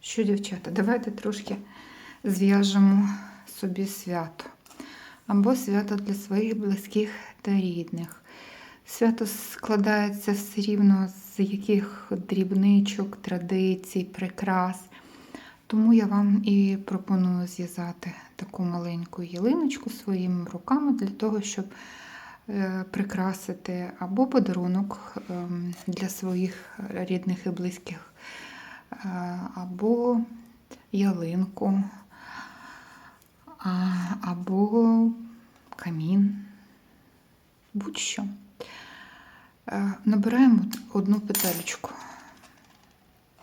Що, дівчата, давайте трошки зв'яжемо собі свято. Або свято для своїх близьких та рідних. Свято складається все рівно з яких дрібничок, традицій, прикрас. Тому я вам і пропоную зв'язати таку маленьку ялиночку своїми руками для того, щоб е, прикрасити або подарунок ем, для своїх рідних і близьких, або ялинку, або камін, будь-що. Е, Набираємо одну петельку.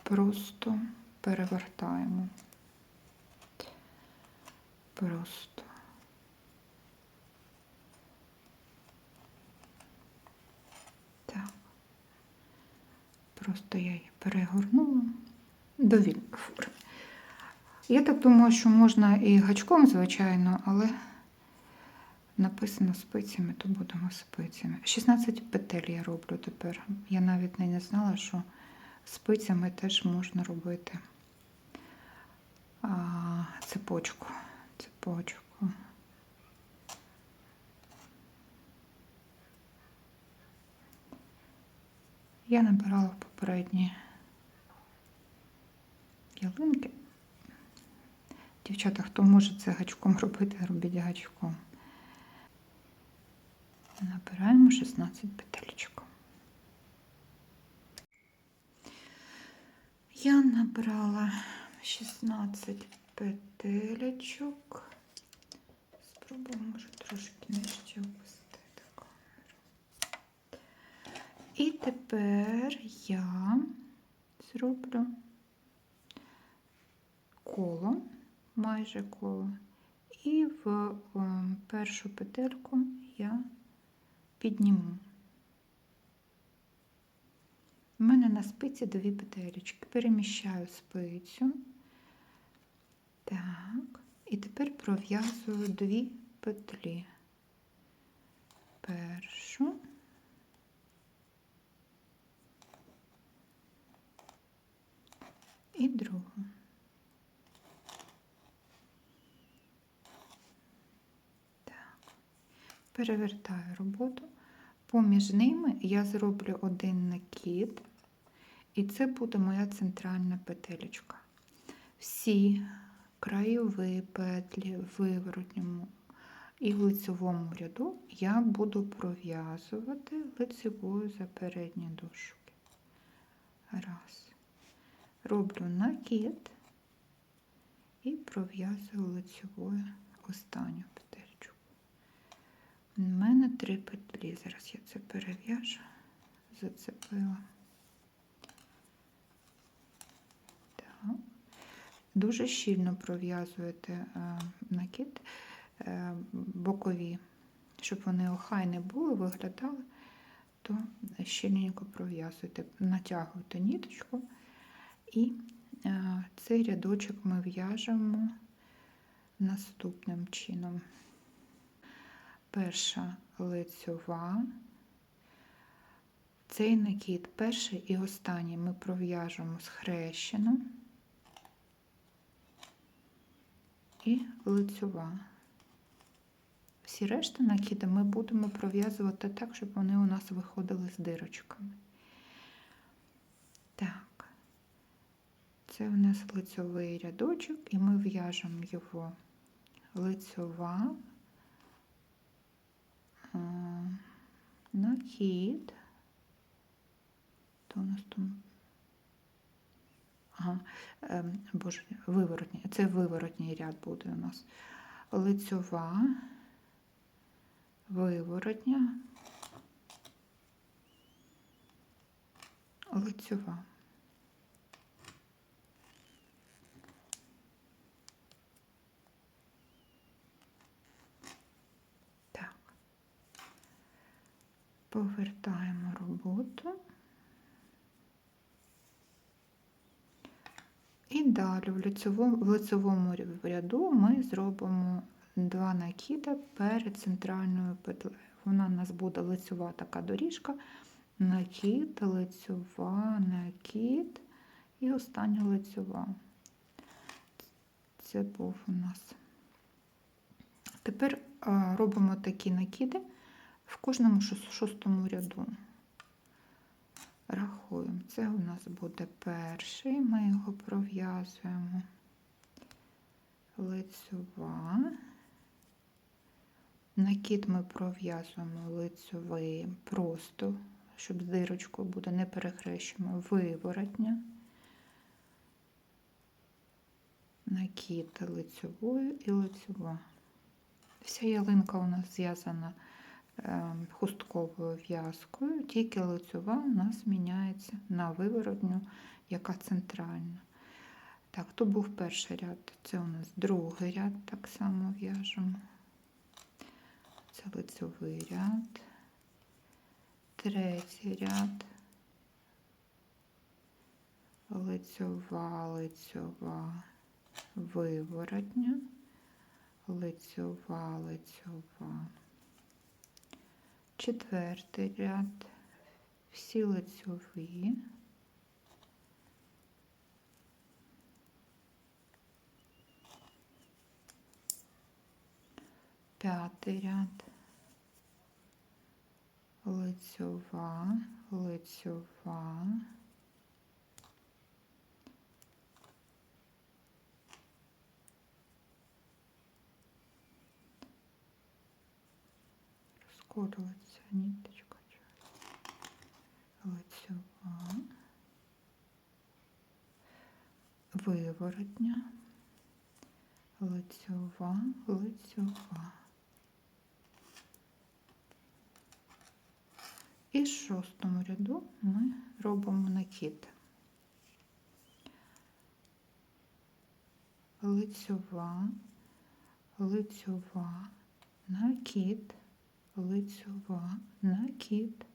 Просто перевертаємо. Просто. Так. Просто я її перегорнула до вільної форми. Я так думаю, що можна і гачком, звичайно, але написано спицями, то будемо спицями. 16 петель я роблю тепер. Я навіть не знала, що спицями теж можна робити а, цепочку. Цепочку. Я набирала попередні ялинки. Дівчата, хто може це гачком робити, робіть гачком. Набираємо 16 петелечок. Я набрала 16 петелечок. Спробую, може, трошки нижче опустити камеру. І тепер я зроблю коло, майже коло, і в е, першу петельку я підніму. У мене на спиці дві петелечки. Переміщаю спицю. Так, і тепер пров'язую дві петлі. Першу. І другу. Перевертаю роботу. Поміж ними я зроблю один накид, і це буде моя центральна петелечка. Всі краєві петлі в виворотньому і в лицевому ряду я буду пров'язувати лицевою за передні дошки. Раз. Роблю накид і пров'язую лицевою останню петельку. У мене три петлі. Зараз я це перев'яжу, зацепила. Дуже щільно пров'язуєте е, накид е, бокові, щоб вони охайні були, виглядали, то щільненько пров'язуєте, натягуєте ніточку і е, цей рядочок ми в'яжемо наступним чином перша лицьова. Цей накид перший і останній ми пров'яжемо схрещено і лицьова. Всі решта накиди ми будемо пров'язувати так, щоб вони у нас виходили з дирочками. Так, це у нас лицьовий рядочок, і ми в'яжемо його лицьова, накид. То у нас там. Ага, ем, боже, виворотній. Це виворотній ряд буде у нас. Лицьова, виворотня, лицьова. Повертаємо роботу. І далі в лицевому, в лицевому ряду ми зробимо два накида перед центральною петлею. Вона у нас буде лицева така доріжка, накид, лицева, накид і остання лицева. Це був у нас. Тепер а, робимо такі накиди в кожному шостому ряду. Рахуємо. Це у нас буде перший, ми його пров'язуємо. Лицьова. Накид ми пров'язуємо лицьовий просто, щоб з дирочкою буде, не перехрещуємо виворотня. Накид лицьовою і лицьова. Вся ялинка у нас зв'язана хустковою в'язкою, тільки лицьова у нас міняється на виворотню, яка центральна. Так, то був перший ряд, це у нас другий ряд, так само в'яжемо. Це лицьовий ряд, третій ряд, лицьова, лицьова, виворотня, лицьова, лицьова. Четвертий ряд, всі лицьові. П'ятий ряд, лицьова, лицьова. Розколюється ниточка. Лицьова. Виворотня. Лицьова, лицьова. І в шостому ряду ми робимо накид. Лицьова, лицьова, накид, лицьова, накид,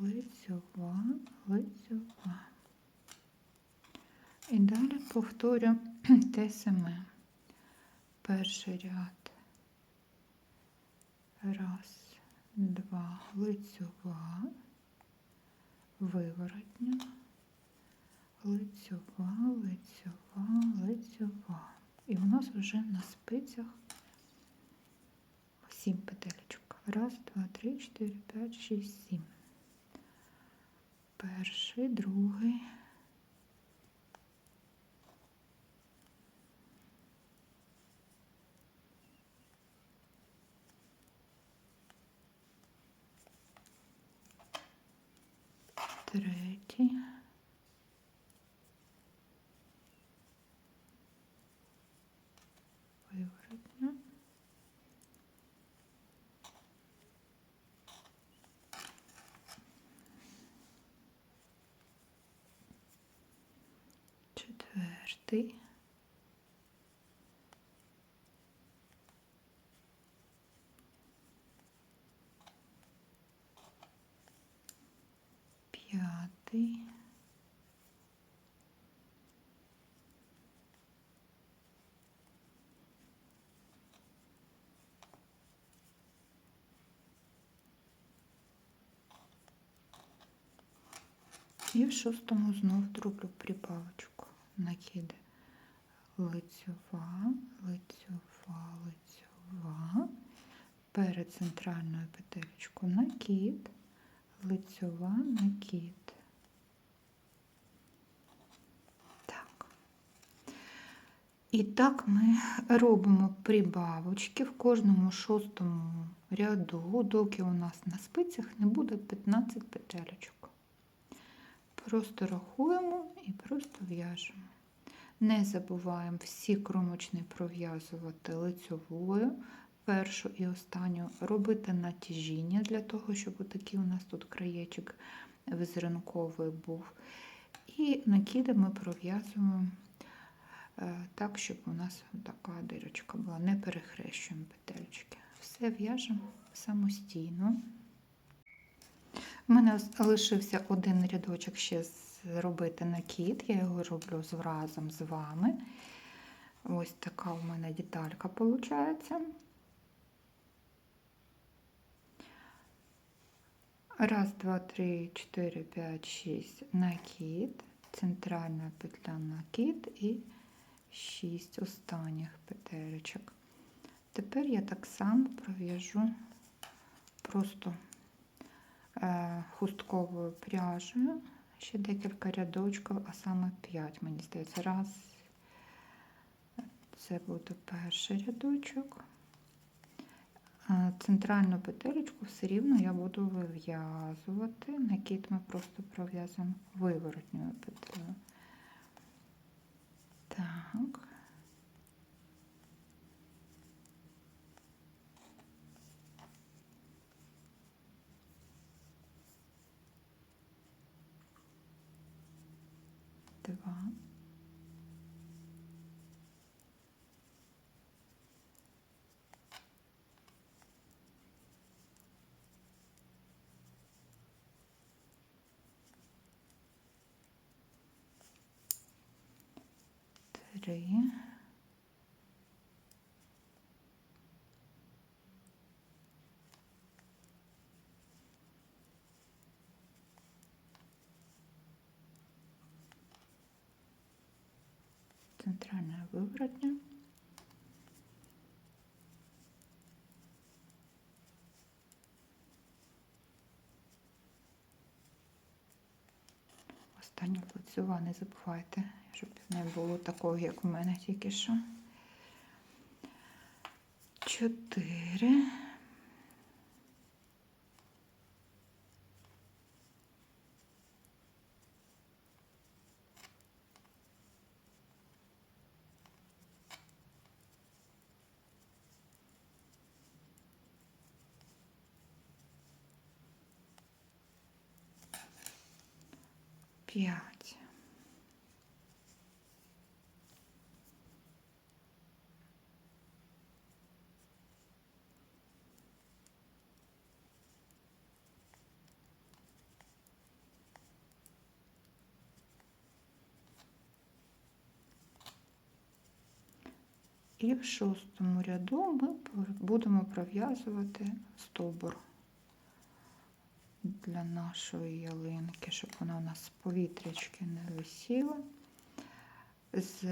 лицьова, лицьова. І далі повторюємо те саме. Перший ряд. Раз, два, лицьова, виворотня, лицьова, лицьова, лицьова. І у нас вже на спицях сім петелечок. Раз, два, три, чотири, п'ять, шість, сім. Перший, другий. Третій. Виворотня. Четвертий. П'ятий. І в шостому знов зроблю прибавочку, накиди. Лицьова, лицьова, лицьова. Перед центральною петелечкою накид, лицьова, накид. Так. І так ми робимо прибавочки в кожному шостому ряду, доки у нас на спицях не буде 15 петелечок. Просто рахуємо і просто в'яжемо. Не забуваємо всі кромочні пров'язувати лицьовою, першу і останню робити натяжіння для того, щоб отакий у нас тут краєчок візерунковий був. І накиди ми пров'язуємо е, так, щоб у нас така дирочка була. Не перехрещуємо петельки. Все в'яжемо самостійно. У мене лишився один рядочок ще зробити накид, я його роблю з- разом з вами. Ось така у мене деталька виходить. Раз, два, три, чотири, п'ять, шість. Накид, центральна петля накид і 6 останніх петелечок. Тепер я так само пров'яжу просто хустковою пряжею ще декілька рядочків, а саме 5, мені здається. Раз, це буде перший рядочок. Центральну петелечку все рівно я буду вив'язувати. Накид ми просто пров'язуємо виворотньою петлею. Так. Два. Три. Центральная виворотня. Останню лицева не забувайте, щоб не було такого, як у мене тільки що. Чотири. П'ять. І в шостому ряду ми будемо пров'язувати стовбур для нашої ялинки, щоб вона у нас повітрячки не висіла. З...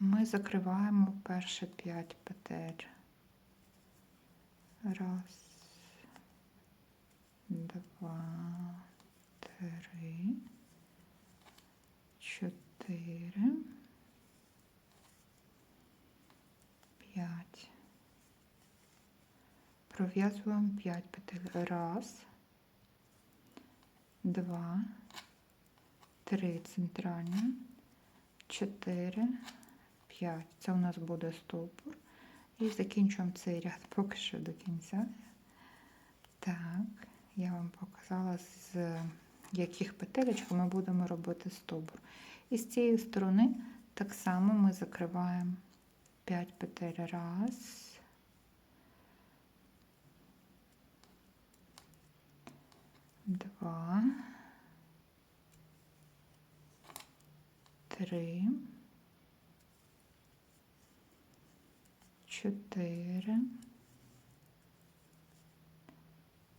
Ми закриваємо перші 5 петель. Раз, два, три, чотири. П'ять. Пров'язуємо 5 петель. Раз, два, три центральні, чотири, п'ять. Це у нас буде стовбур. І закінчуємо цей ряд поки що до кінця. Так, я вам показала, з яких петелечок ми будемо робити стовбур. І з цієї сторони так само ми закриваємо 5 петель. Раз. Два. Три. Чотири.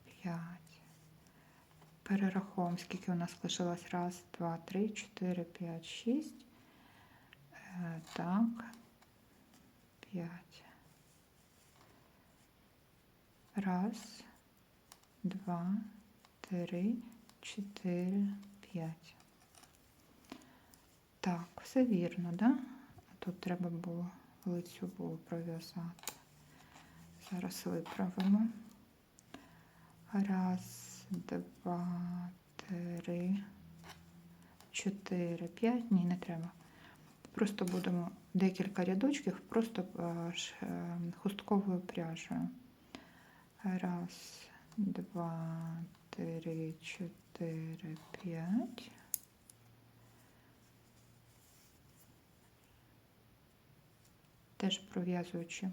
П'ять. Перераховуємо, скільки у нас лишилось. Раз, два, три, чотири, п'ять, шість. Е, Так. П'ять. Раз, два, три, чотири, п'ять. Так, все вірно, да? Тут треба було лицю було пров'язати. Зараз виправимо. Раз, два, три, чотири, п'ять. Ні, не треба. Просто будемо декілька рядочків, просто хустковою пряжею. Раз, два, три, чотири, п'ять. Теж пров'язуючи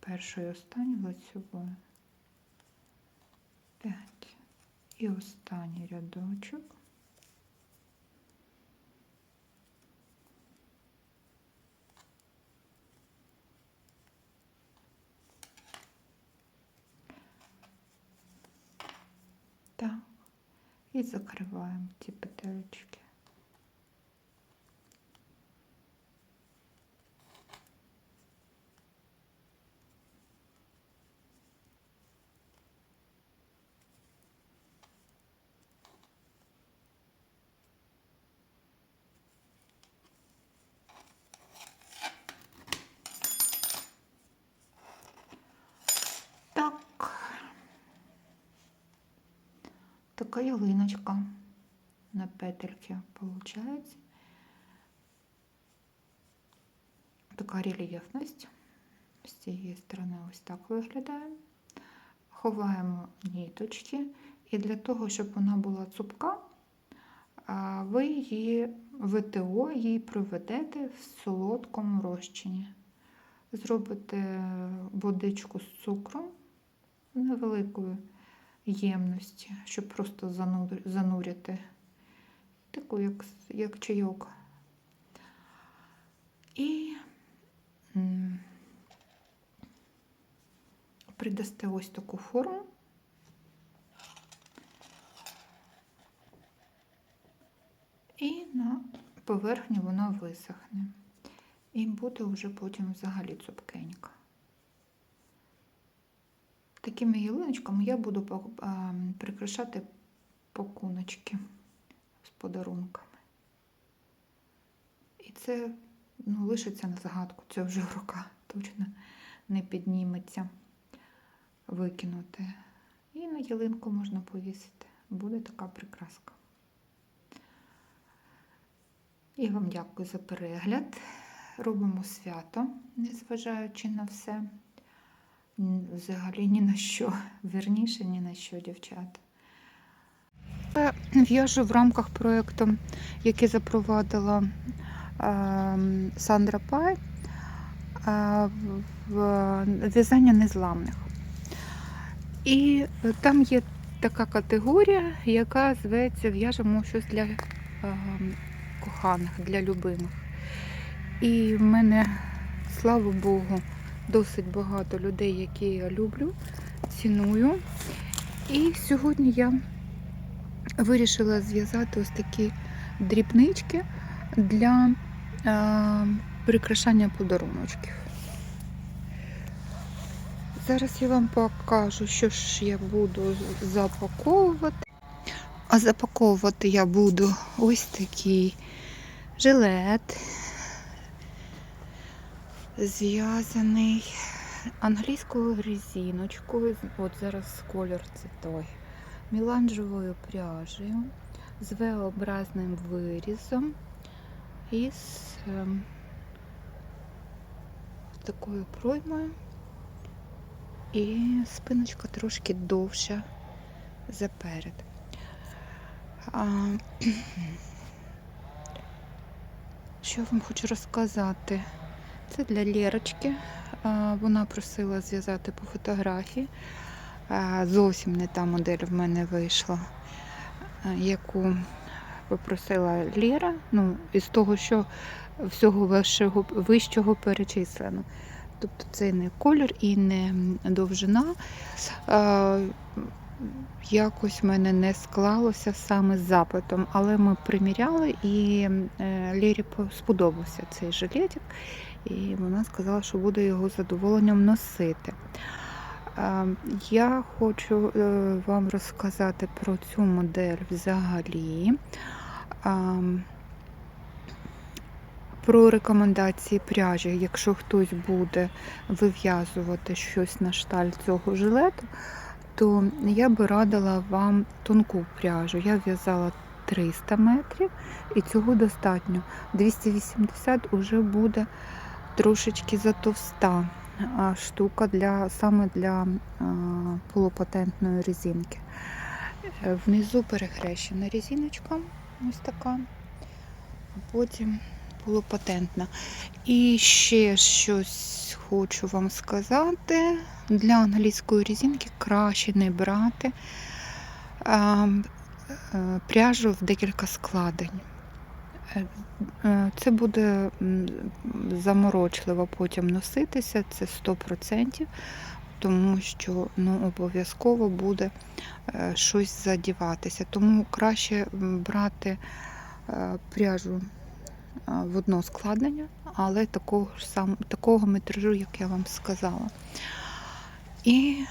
першу і останню лицьовою. П'ять. І останній рядочок. Так. І закриваємо ці петелечки. така ялиночка на петельки виходить. Така рельєфність. З цієї сторони ось так виглядає. Ховаємо ніточки. І для того, щоб вона була цупка, ви її ВТО її проведете в солодкому розчині. Зробите водичку з цукром невеликої ємності, щоб просто занур- занурити, таку, як, як чайок. І придасте ось таку форму. І на поверхні вона висохне. І буде вже потім взагалі цупкенька. Такими ялиночками я буду прикрашати пакуночки подарунками. І це ну, лишиться на загадку. Це вже рука точно не підніметься викинути. І на ялинку можна повісити. Буде така прикраска. Я вам дякую за перегляд. Робимо свято, незважаючи на все. Взагалі ні на що, вірніше ні на що, дівчата. Я В'яжу в рамках проєкту, який запровадила е, Сандра Пай, е, в'язання незламних. І там є така категорія, яка зветься В'яжемо щось для е, коханих, для любимих. І в мене, слава Богу, досить багато людей, які я люблю, ціную. І сьогодні я вирішила зв'язати ось такі дрібнички для е, прикрашання подаруночків. Зараз я вам покажу, що ж я буду запаковувати. А запаковувати я буду ось такий жилет, зв'язаний англійською резиночкою. От зараз колір це той. Міланжевою пряжею з V-образним вирізом і з такою проймою. І спиночка трошки довша заперед. А, що я вам хочу розказати? Це для Лєрочки. Вона просила зв'язати по фотографії. Зовсім не та модель в мене вийшла, яку попросила Лєра. Ну, із того, що всього вищого, вищого перечислено. Тобто це не колір і не довжина. А, Якось в мене не склалося саме з запитом, але ми приміряли і е, Лєрі сподобався цей жилетик, і вона сказала, що буде його задоволенням носити. Я хочу е, вам розказати про цю модель взагалі. Про рекомендації пряжі, якщо хтось буде вив'язувати щось на шталь цього жилету, то я би радила вам тонку пряжу. Я в'язала 300 метрів і цього достатньо. 280 вже буде трошечки затовста штука для, саме для а, полупатентної резинки. Е, Внизу перехрещена резиночка, ось така, а потім полупатентна. І ще щось хочу вам сказати. Для англійської резинки краще не брати а, е, пряжу в декілька складень. Е, е, Це буде заморочливо потім носитися, це 100%, тому що ну, обов'язково буде е, щось задіватися. Тому краще брати пряжу в одно складення, але такого ж сам, такого метражу, як я вам сказала. І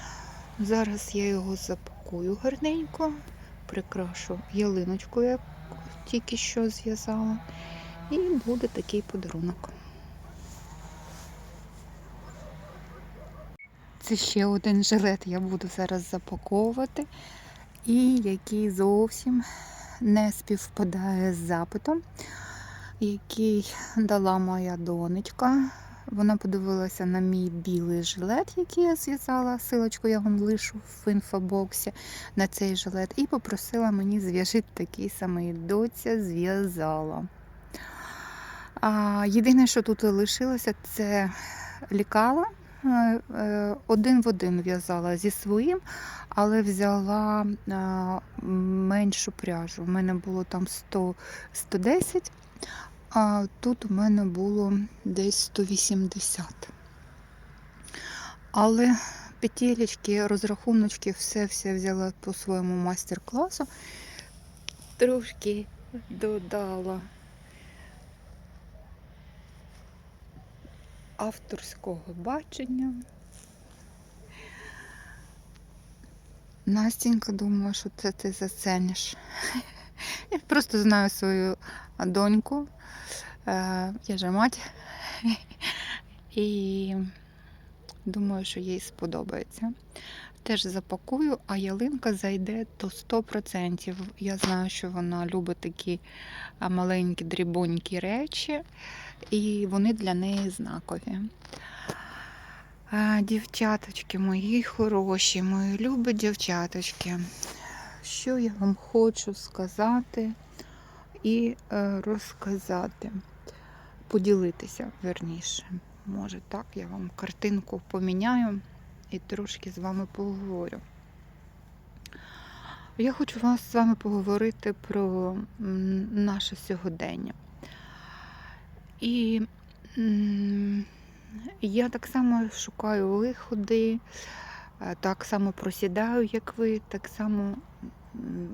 зараз я його запакую гарненько, прикрашу ялиночку, яку тільки що зв'язала, і буде такий подарунок. Це ще один жилет я буду зараз запаковувати. і який зовсім не співпадає з запитом, який дала моя донечка. Вона подивилася на мій білий жилет, який я зв'язала. Силочку я вам лишу в інфобоксі на цей жилет, і попросила мені зв'яжити такий самий доця зв'язала. Єдине, що тут лишилося, це лікала. Е, е, Один в один в'язала зі своїм, але взяла меншу пряжу. У мене було там 100, 110, а тут у мене було десь 180. Але петелечки, розрахуночки, все-все взяла по своєму майстер-класу. Трошки додала авторського бачення. Настенька думала, що це ти зацениш. Я просто знаю свою доньку. Е, Я же мать. І думаю, що їй сподобається. Теж запакую, а ялинка зайде до 100%. Я знаю, що вона любить такі маленькі дрібонькі речі, і вони для неї знакові. Дівчаточки, мої хороші, мої любі дівчаточки. Що я вам хочу сказати і е, розказати, поділитися верніше. Може так, я вам картинку поміняю і трошки з вами поговорю. Я хочу вас з вами поговорити про наше сьогодення. І я так само шукаю виходи, е, так само просідаю, як ви, так само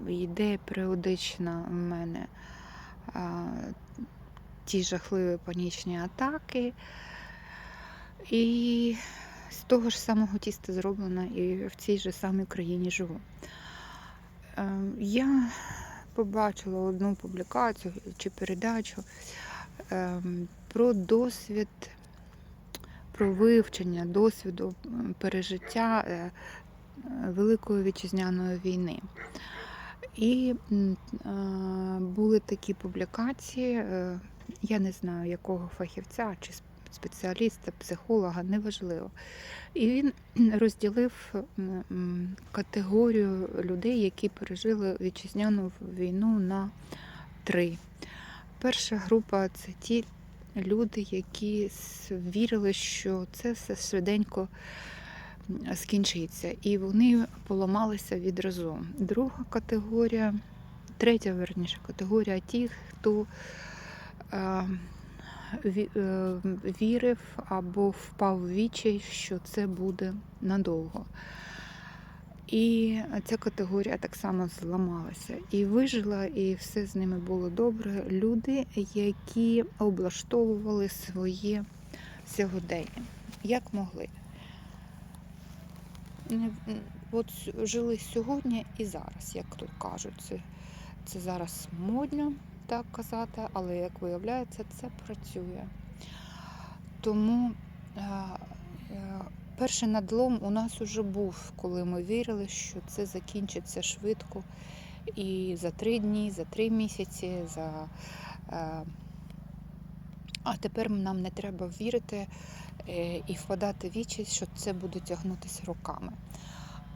йде періодично в мене а, ті жахливі панічні атаки. І з того ж самого тіста зроблена і в цій же самій країні живу. Е, Я побачила одну публікацію чи передачу е, про досвід, про вивчення досвіду пережиття е, Великої вітчизняної війни. І е, були такі публікації, е, я не знаю, якого фахівця чи спеціаліста, психолога, неважливо. І він розділив категорію людей, які пережили вітчизняну війну на три. Перша група це ті люди, які вірили, що це все швиденько скінчиться, і вони поламалися відразу. Друга категорія, третя верніше категорія ті, хто е, е, вірив або впав в вічай, що це буде надовго. І ця категорія так само зламалася. І вижила, і все з ними було добре. Люди, які облаштовували своє сьогодення, як могли. От жили сьогодні і зараз, як тут кажуть. Це, це зараз модно так казати, але як виявляється, це працює. Тому е, е, перший надлом у нас уже був, коли ми вірили, що це закінчиться швидко і за три дні, за три місяці. За, е, а тепер нам не треба вірити і впадати в вічі, що це буде тягнутися роками.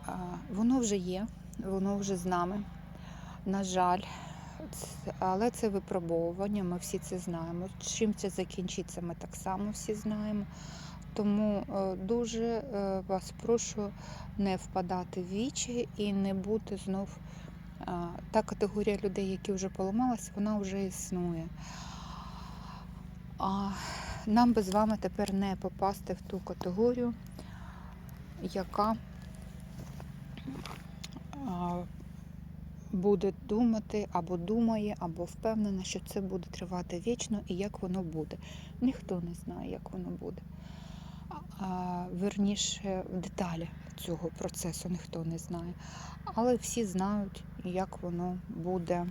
Е, Воно вже є, воно вже з нами. На жаль, але це випробовування, ми всі це знаємо. Чим це закінчиться, ми так само всі знаємо. Тому е, дуже е, вас прошу не впадати в вічі і не бути знов. е, Та категорія людей, які вже поламалися, вона вже існує. Нам би з вами тепер не попасти в ту категорію, яка буде думати або думає, або впевнена, що це буде тривати вічно і як воно буде. Ніхто не знає, як воно буде. Верніше, деталі цього процесу ніхто не знає. Але всі знають, як воно буде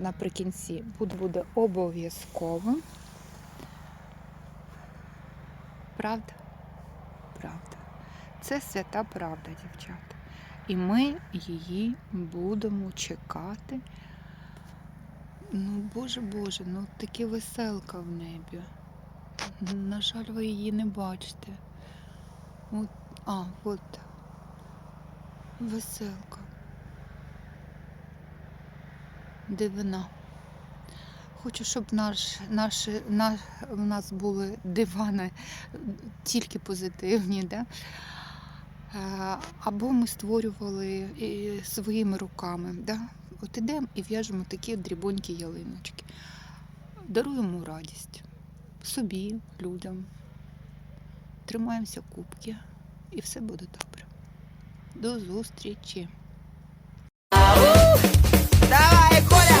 наприкінці. Буде, буде обов'язково. Правда? Правда. Це свята правда, дівчата. І ми її будемо чекати. Ну, боже Боже, ну таке веселка в небі. На жаль, ви її не бачите. От, а, от. Веселка. Дивина. Хочу, щоб наш, наш, наш, у нас були дивани тільки позитивні. Да? Е, або ми створювали своїми руками. Да? От ідемо і в'яжемо такі дрібонькі ялиночки. Даруємо радість собі, людям. Тримаємося кубки і все буде добре. До зустрічі. Давай, Коля!